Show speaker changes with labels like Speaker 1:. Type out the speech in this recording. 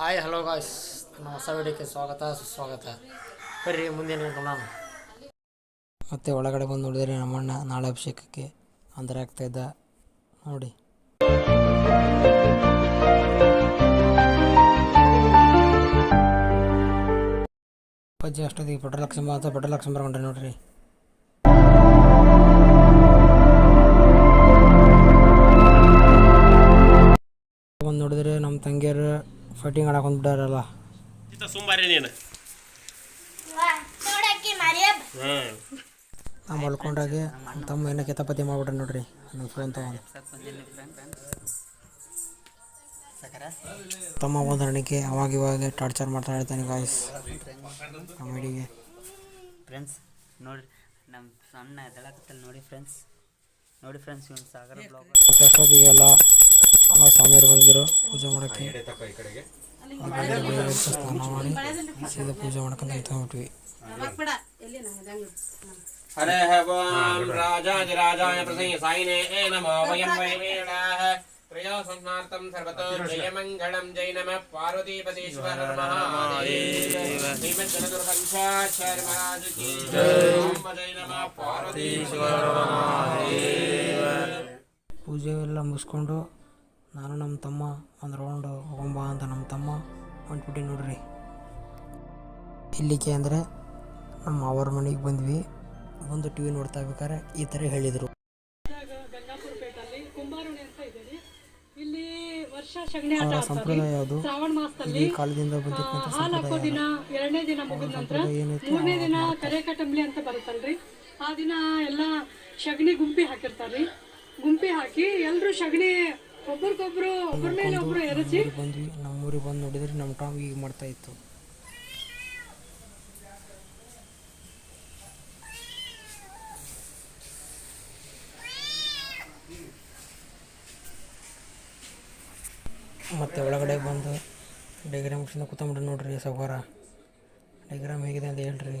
Speaker 1: Hi hello guys ನಮ್ಮ ಹೊಸ ವಿಡಿಯೋಕ್ಕೆ ಸ್ವಾಗತ, ಸುಸ್ವಾಗತ. ಬರ್ರಿ, ಮುಂದಿನ ನಾನು ಮತ್ತೆ ಒಳಗಡೆ ಬಂದು ನೋಡಿದರೆ ನಮ್ಮಣ್ಣ ನಾಳೆ ಅಭಿಷೇಕಕ್ಕೆ ಅಂದರೆ ಆಗ್ತಾ ಇದ್ದ. ನೋಡಿ. ಅಪ್ಪಾಜಿ, ಅಷ್ಟೊತ್ತಿಗೆ ಪೆಟ್ರೋಲ್ ಅಂತ ಪೆಟ್ರೋಲ್ ಬರ್ಕೊಂಡ್ರೆ ನೋಡ್ರಿ. ಬಂದು ನೋಡಿದ್ರೆ ನಮ್ಮ ತಂಗಿಯರು ಫೈಟಿಂಗ್ ಆಡಕ್ಕೆ ಬಿಡಾರಲ್ಲ
Speaker 2: ಚಿತ್ತ ಸುಂಬಾರಿ ನೀನು? ಹಾಂ.
Speaker 1: ನಾ ಮಲ್ಕೊಂಡಾಗೆ ನಮ್ಮ ತಮ್ಮ ಏನೋ ಕಿತಾಪತಿ ಮಾಡ್ಬಿಟ್ರೆ ನೋಡ್ರಿ ನನ್ನ ಫೋನ್ ತಗೊಂಡು ತಮ್ಮ ಉದಾಹರಣೆಗೆ ಅವಾಗ ಇವಾಗ ಟಾರ್ಚರ್ ಮಾಡ್ತಾ ಇರ್ತಾನೆ ಗಾಯ್ಸ್ ಕಾಮಿಡಿಗೆ.
Speaker 3: ಫ್ರೆಂಡ್ಸ್ ನೋಡಿ ನಮ್ಮ ಸಣ್ಣ ಎದಳಕತ್ತಲ್ಲಿ ನೋಡಿ ಫ್ರೆಂಡ್ಸ್ ನೋಡಿ ಫ್ರೆಂಡ್ಸ್ ಇವನು ಸಾಗರ ಬ್ಲಾಗ್
Speaker 1: ಮತ್ತೆ ಅಷ್ಟೊತ್ತಿಗೆ ಎಲ್ಲ ಎಲ್ಲ ಸ್ವಾಮಿಯರು ಬಂದಿದ್ರು ಪೂಜೆ ಮಾಡೋಕ್ಕೆ ಸ್ನಾನ ಮಾಡಿ ಸೀದಾ ಪೂಜೆ ಮಾಡ್ಕೊಂಡು ನಿಂತ್ಕೊಂಡ್ಬಿಟ್ವಿ
Speaker 2: ಹರೇ ಓಂ ರಾಜಾದಿರಾಜಾಯ ಪ್ರಸನ್ನ ಸಾಯಿನೇ ನಮೋ ವಯಂ ವೈ ವೇಳಾಃ ಪ್ರಿಯ ಸಂಹಾರ್ತಂ ಸರ್ವತೋ ಜಯಮಂಗಳಂ ಜೈ ನಮಃ ಪಾರ್ವತೀಪತೀಶ್ವರ ಮಹಾದೇವ ಶ್ರೀಮದ್ ಜಗದುರ್ಗಂಚಾಚಾರ್ಯ ಮಹಾರಾಜ ಕಿ ಜೈ ಓಂ ಜೈ ನಮಃ ಪಾರ್ವತೀಶ್ವರ
Speaker 1: ಪೂಜೆ ಎಲ್ಲ ಮುಗಿಸ್ಕೊಂಡು ನಾನು ನಮ್ಮ ತಮ್ಮ ಒಂದು ರೌಂಡು ಹೋಗೊಂಬ ಅಂತ ನಮ್ಮ ತಮ್ಮ ಹೊಂಟ್ಬಿಟ್ಟು ನೋಡ್ರಿ. ಇಲ್ಲಿಗೆ ಅಂದರೆ ನಮ್ಮ ಅವ್ರ ಮನೆಗೆ ಬಂದ್ವಿ. ಬಂದು ಟಿ ವಿ ನೋಡ್ತಾ ಇರ್ಬೇಕಾದ್ರೆ ಈ ಥರ ಹೇಳಿದರು. ಅವರ ಸಂಪ್ರದಾಯ ಅದು. ಈ ಕಾಲದಿಂದ ಬಂದಿರ್ತಕ್ಕಂಥ ಸಂಪ್ರದಾಯ
Speaker 4: ದಿನ ಎರಡನೇ ದಿನ ಮುಗಿದ ನಂತರ ಮೂರನೇ ದಿನ ಕರೆ ಕಟಂಬ್ಲಿ ಅಂತ ಬರುತ್ತಲ್ರಿ. ಆ ದಿನ ಎಲ್ಲ ಸಗಣಿ ಗುಂಪಿ ಹಾಕಿರ್ತಾರೆ ಗುಂಪಿ ಹಾಕಿ ಎಲ್ಲರೂ ಸಗಣಿ ಒಬ್ರಿಗೊಬ್ರು ಮೇಲೆ ಒಬ್ರು ಎರಚಿ
Speaker 1: ಊರಿಗೆ ಬಂದ್ವಿ ನಮ್ಮ ಊರಿಗೆ ಬಂದು ನೋಡಿದ್ರೆ ನಮ್ಮ ಟಾಮ್ ಈಗ ಮಾಡ್ತಾ ಇತ್ತು. ಮತ್ತೆ ಒಳಗಡೆ ಬಂದು ಡೈಗ್ರಾಮ್ ಮುಗಿಸಿದ ಕೂತ್ಕೊಂಡ್ಬಿಟ್ಟು ನೋಡ್ರಿ ಸೌಕಾರ ಡೈಗ್ರಾಮ್ ಹೇಗಿದೆ ಅಂತ ಹೇಳ್ರಿ.